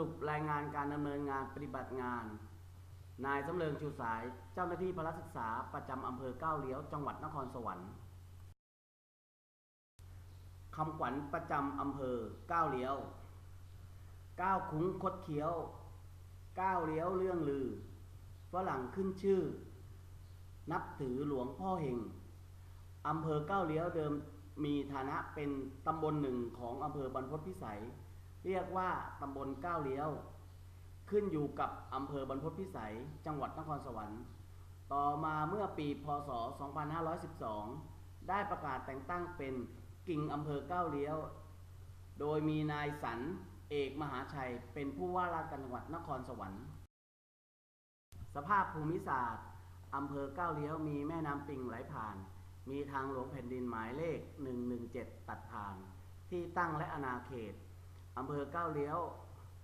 รุปรายงานการดำเนินงานปฏิบัติงาน นายสำเริงชูสายเจ้าหน้าที่พละศึกษาประจำอำเภอก้าวเลี้ยวจังหวัดนครสวรรค์คำขวัญประจำอำเภอก้าวเลี้ยวก้าวคุ้งคดเคี้ยวก้าวเลี้ยวเรื่องลือฝรั่งขึ้นชื่อ นับถือหลวงพ่อเฮงอำเภอก้าวเลี้ยวเดิมมีฐานะเป็นตำบลหนึ่งของอำเภอบรรพตพิสัย เรียกว่าตำบลก้าวเลี้ยว ขึ้นอยู่กับอำเภอบรรพตพิสัย จังหวัดนครสวรรค์ ต่อมาเมื่อปีพศ 2512 ได้ประกาศแต่งตั้งเป็นกิ่งอำเภอก้าวเลี้ยว โดยมีนายสันเอกมหาชัย เป็นผู้ว่าราชการจังหวัดนครสวรรค์ สภาพภูมิศาสตร์อำเภอก้าวเลี้ยวมีแม่น้ำปิงไหลผ่าน มีทางหลวงแผ่นดินหมายเลข 117 ตัดผ่าน ที่ตั้งและอาณาเขต อำเภอก้าวเลี้ยว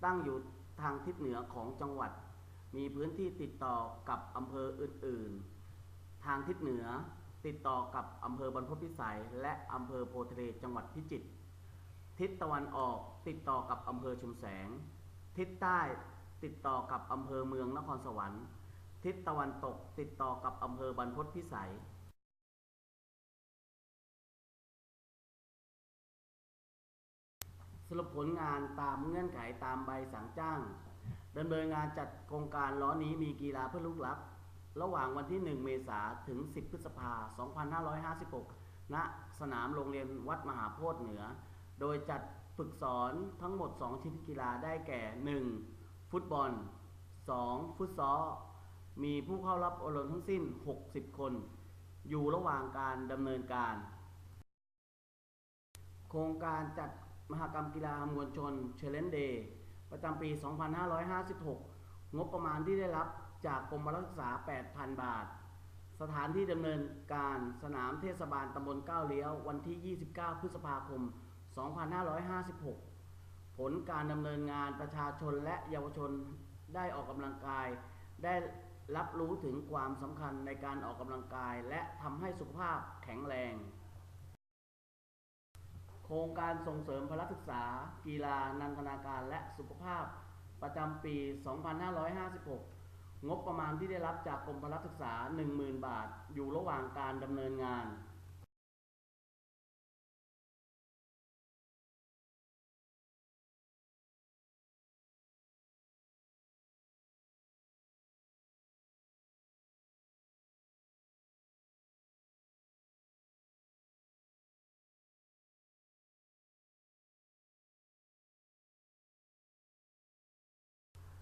ตั้งอยู่ทางทิศเหนือของจังหวัด มีพื้นที่ติดต่อกับอำเภออื่น ๆ ทางทิศเหนือติดต่อกับอำเภอบรรพตพิสัย และอำเภอโพทะเลจังหวัดพิจิตร ทิศตะวันออกติดต่อกับอำเภอชุมแสง ทิศใต้ติดต่อกับอำเภอเมืองนครสวรรค์ ทิศตะวันตกติดต่อกับอำเภอบรรพตพิสัย สรุปผลงานตามเงื่อนไขตามใบสั่งจ้างดำเนินงานจัดโครงการล้อนี้มีกีฬาเพื่อลูกรัก ระหว่างวันที่ 1 เมษาถึง 10 พฤษภา 2556 ณ สนามโรงเรียนวัดมหาโพธิ์เหนือ โดยจัดฝึกสอนทั้งหมด 2 ชนิดกีฬาได้แก่ 1. ฟุตบอล 2. ฟุตซอลมีผู้เข้ารับอบรมทั้งสิ้น 60 คน อยู่ระหว่างการดำเนินการ โครงการจัด มหกรรมกีฬามวลชนเชลเลนเดย์ประจำปี 2556 งบประมาณที่ได้รับจากกรมพละศึกษา 8,000 บาท สถานที่ดำเนินการสนามเทศบาลตำบลก้าวเลี้ยววันที่ 29 พฤษภาคม 2556 ผลการดำเนินงานประชาชนและเยาวชนได้ออกกำลังกาย ได้รับรู้ถึงความสำคัญในการออกกำลังกาย และทำให้สุขภาพแข็งแรง โครงการส่งเสริมพละศึกษา กีฬา นันทนาการและสุขภาพประจำปี 2556 งบประมาณที่ได้รับจากกรมพละศึกษา 10,000 บาท อยู่ระหว่างการดำเนินงาน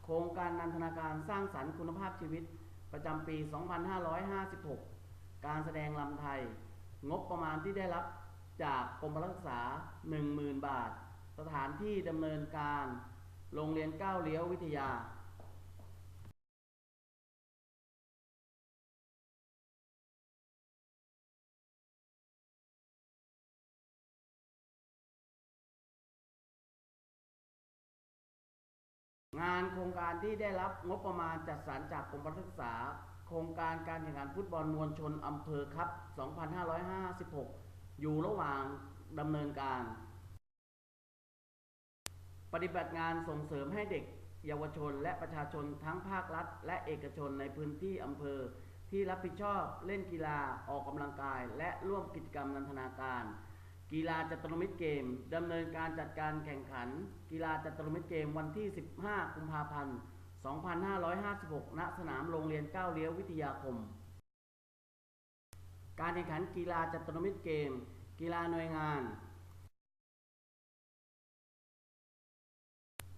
โครงการนันทนาการสร้างสรรค์คุณภาพชีวิตประจำปี 2556 การแสดงลำไทย งบประมาณที่ได้รับจากกรมพลักษา 10,000 บาท สถานที่ดำเนินการ โรงเรียนก้าวเลี้ยววิทยา งานโครงการที่ได้รับงบประมาณจัดสรรจากกรมพละศึกษา โครงการการแข่งขันฟุตบอลมวลชนอำเภอครับ 2556 อยู่ระหว่างดำเนินการ ปฏิบัติงานส่งเสริมให้เด็กเยาวชนและประชาชนทั้งภาครัฐ และเอกชนในพื้นที่อำเภอ ที่รับผิดชอบเล่นกีฬาออกกำลังกาย และร่วมกิจกรรมนันทนาการ กีฬาจัตุรมิตรเกมดำเนินการจัดการแข่งขัน กีฬาจัตุรมิตรเกมวันที่ 15 กุมภาพันธ์ 2556 ณ สนามโรงเรียนก้าเลี้ยววิทยาคม การแข่งขันกีฬาจัตุรมิตรเกม กีฬาหน่วยงาน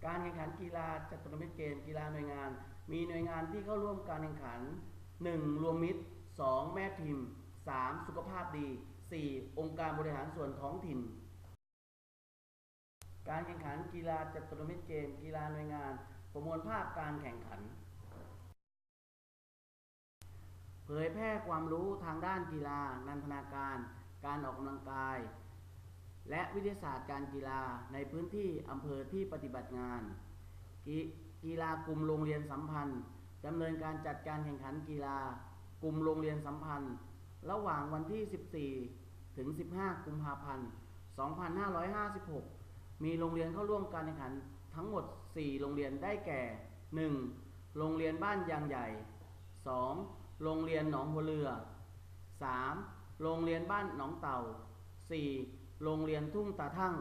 การแข่งขันกีฬาจัตุรมิตรเกม กีฬาหน่วยงาน มีหน่วยงานที่เข้าร่วมการแข่งขัน 1. รวมมิตร 2. แม่พิมพ์ 3. สุขภาพดี 4. องค์การบริหารส่วนท้องถิ่น การแข่งขันกีฬาจัตุรมิตรเกม กีฬาหน่วยงาน ประมวลภาพการแข่งขัน เผยแพร่ความรู้ทางด้านกีฬา นันทนาการ การออกกำลังกาย และวิทยาศาสตร์การกีฬาในพื้นที่อำเภอที่ปฏิบัติงานกกีฬากลุ่มโรงเรียนสัมพันธ์ดำเนินการจัดการแข่งขันกีฬากลุ่มโรงเรียนสัมพันธ์ ระหว่างวันที่ 14 ถึง 15 กุมภาพันธ์ 2556 มีโรงเรียนเข้าร่วมการแข่งขันทั้งหมด 4 โรงเรียนได้แก่ 1. โรงเรียนบ้านยางใหญ่ 2. โรงเรียนหนองหัวเรือ 3. โรงเรียนบ้านหนองเต่า 4. โรงเรียนทุ่งตาทั่ง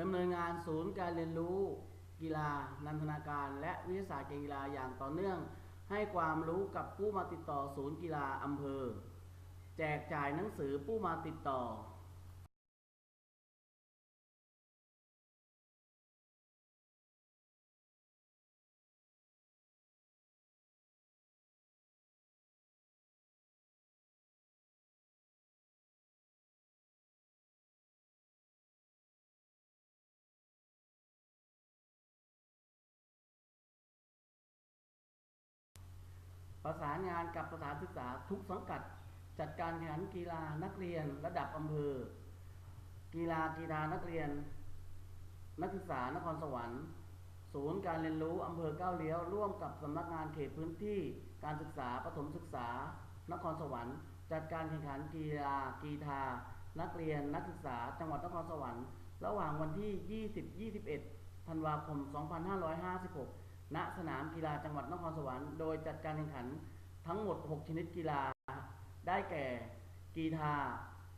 ดำเนินงานศูนย์การเรียนรู้กีฬานันทนาการ และวิทยาศาสตร์กีฬาอย่างต่อเนื่อง ให้ความรู้กับผู้มาติดต่อศูนย์กีฬาอำเภอ แจกจ่ายหนังสือผู้มาติดต่อ ประสานงานกับสถานศึกษาทุกสังกัด จัดการแข่งขันกีฬานักเรียนระดับอำเภอ กีฬากีฬานักเรียน นักศึกษานครสวรรค์ ศูนย์การเรียนรู้อำเภอเก้าเลี้ยว ร่วมกับสำนักงานเขตพื้นที่การศึกษาประถมศึกษา นครสวรรค์ จัดการแข่งขันกีฬากีฬานักเรียนนักศึกษาจังหวัดนครสวรรค์ ระหว่างวันที่ 20-21ธันวาคม 2556 ณสนามกีฬาจังหวัดนครสวรรค์โดยจัดการแข่งขันทั้งหมด 6 ชนิดกีฬา ได้แก่ กีฬา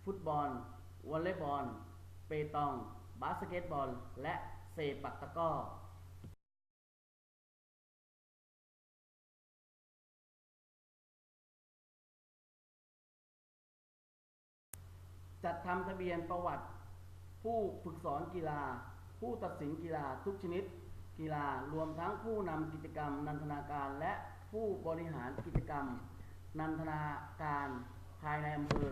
ฟุตบอล วอลเลย์บอล เปตอง บาสเกตบอล และเซปักตะก้อจัดทำทะเบียนประวัติ ผู้ฝึกสอนกีฬา ผู้ตัดสินกีฬาทุกชนิด กีฬารวมทั้งผู้นำกิจกรรม นันทนาการและผู้บริหารกิจกรรม นันทนาการภายในอำเภอ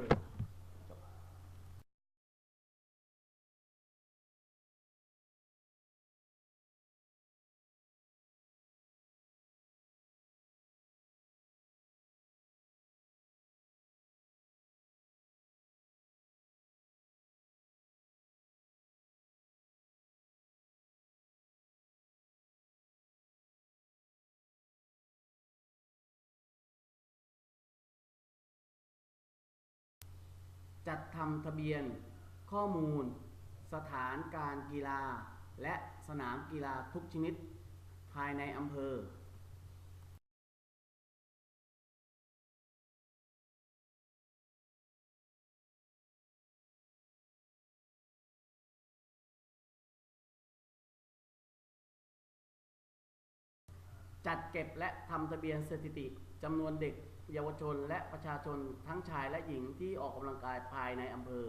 จัดทำทะเบียนข้อมูล สถานการกีฬา และสนามกีฬาทุกชนิด ภายในอำเภอ จัดเก็บและทำทะเบียนสถิติจำนวนเด็ก เยาวชนและประชาชนทั้งชายและหญิงที่ออกกำลังกายภายในอำเภอ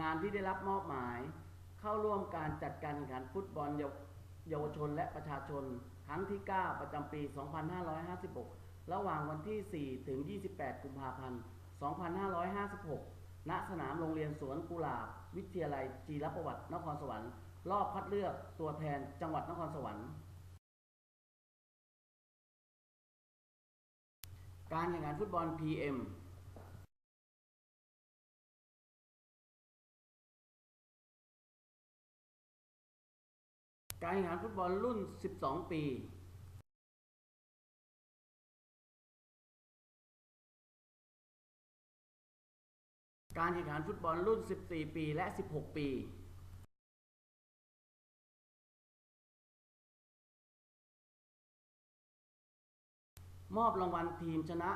งานที่ได้รับมอบหมาย เข้าร่วมการจัดการแข่งขันฟุตบอลเยาวชนและประชาชน ครั้งที่ 9 ประจำปี 2556 ระหว่างวันที่ 4 ถึง 28 กุมภาพันธ์ 2556 ณ สนามโรงเรียนสวนกุหลาบ วิทยาลัยจีรประวัตินครสวรรค์ รอบคัดเลือกตัวแทนจังหวัดนครสวรรค์การแข่งขันฟุตบอล PM การแข่งขันฟุตบอลรุ่น 12 ปีการแข่งขันฟุตบอลรุ่น 14 ปี และ 16 ปี มอบรางวัลทีมชนะ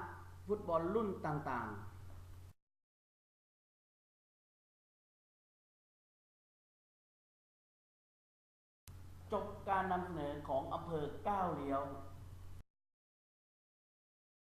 ฟุตบอลรุ่นต่าง ๆ การนำเสนอของอำเภอก้าวเลี้ยว